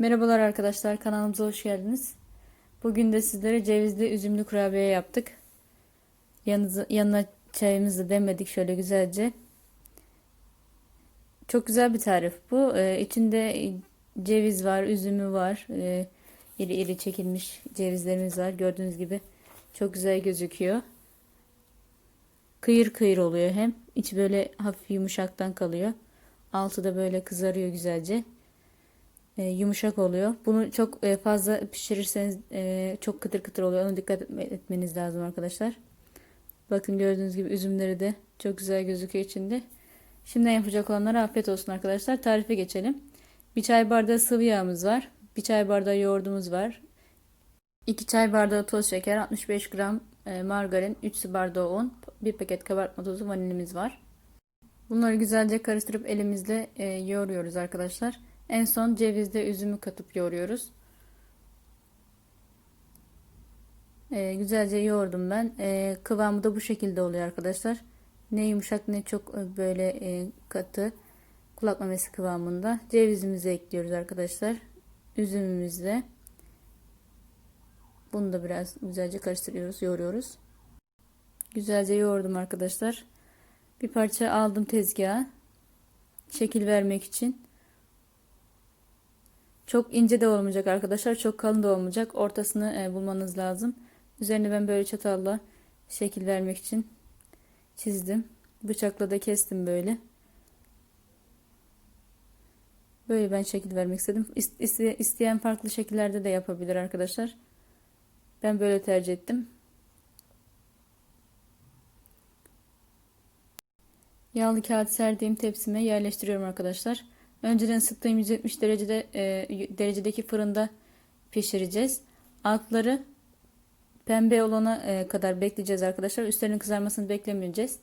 Merhabalar arkadaşlar kanalımıza hoş geldiniz. Bugün de sizlere cevizli üzümlü kurabiye yaptık. Yanınıza, yanına çayımızı demledik şöyle güzelce. Çok güzel bir tarif bu. Ee, içinde ceviz var, üzümü var. Ee, iri iri çekilmiş cevizlerimiz var. Gördüğünüz gibi çok güzel gözüküyor. Kıyır kıyır oluyor hem. İçi böyle hafif yumuşaktan kalıyor. Altı da böyle kızarıyor güzelce e, yumuşak oluyor. Bunu çok e, fazla pişirirseniz e, çok kıtır kıtır oluyor. Ona dikkat etmeniz lazım arkadaşlar. Bakın gördüğünüz gibi üzümleri de çok güzel gözüküyor içinde. Şimdiden yapacak olanlara afiyet olsun arkadaşlar. Tarife geçelim. Bir çay bardağı sıvı yağımız var. Bir çay bardağı yoğurdumuz var. 2 çay bardağı toz şeker, 65 gram e, margarin, 3 su bardağı un, 1 paket kabartma tozu, vanilimiz var. Bunları güzelce karıştırıp elimizle e, yoğuruyoruz arkadaşlar. En son cevizle üzümü katıp yoğuruyoruz. Ee, güzelce yoğurdum ben. Ee, kıvamı da bu şekilde oluyor arkadaşlar. Ne yumuşak ne çok e, böyle e, katı kulak memesi kıvamında. Cevizimizi ekliyoruz arkadaşlar. Üzümümüzle. Bunu da biraz güzelce karıştırıyoruz, yoğuruyoruz. Güzelce yoğurdum arkadaşlar. Bir parça aldım tezgaha. Şekil vermek için. Çok ince de olmayacak arkadaşlar. Çok kalın da olmayacak. Ortasını e, bulmanız lazım. Üzerine ben böyle çatalla şekil vermek için çizdim. Bıçakla da kestim böyle. Böyle ben şekil vermek istedim. İste, isteyen farklı şekillerde de yapabilir arkadaşlar. Ben böyle tercih ettim. Yağlı kağıt serdiğim tepsime yerleştiriyorum arkadaşlar. Önceden ısıttığım 170 derecede e, derecedeki fırında pişireceğiz. Altları pembe olana e, kadar bekleyeceğiz arkadaşlar. Üstlerinin kızarmasını beklemeyeceğiz.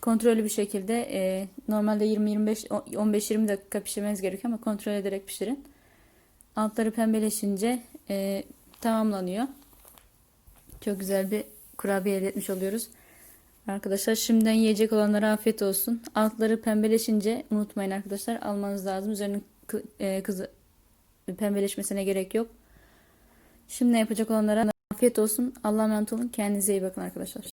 Kontrollü bir şekilde e, normalde 20-25 15-20 dakika pişirmeniz gerekiyor ama kontrol ederek pişirin. Altları pembeleşince e, tamamlanıyor. Çok güzel bir kurabiye elde etmiş oluyoruz. Arkadaşlar şimdiden yiyecek olanlara afiyet olsun. Altları pembeleşince unutmayın arkadaşlar almanız lazım. Üzerinin e, kızı pembeleşmesine gerek yok. Şimdi yapacak olanlara afiyet olsun. Allah'a emanet olun. Kendinize iyi bakın arkadaşlar.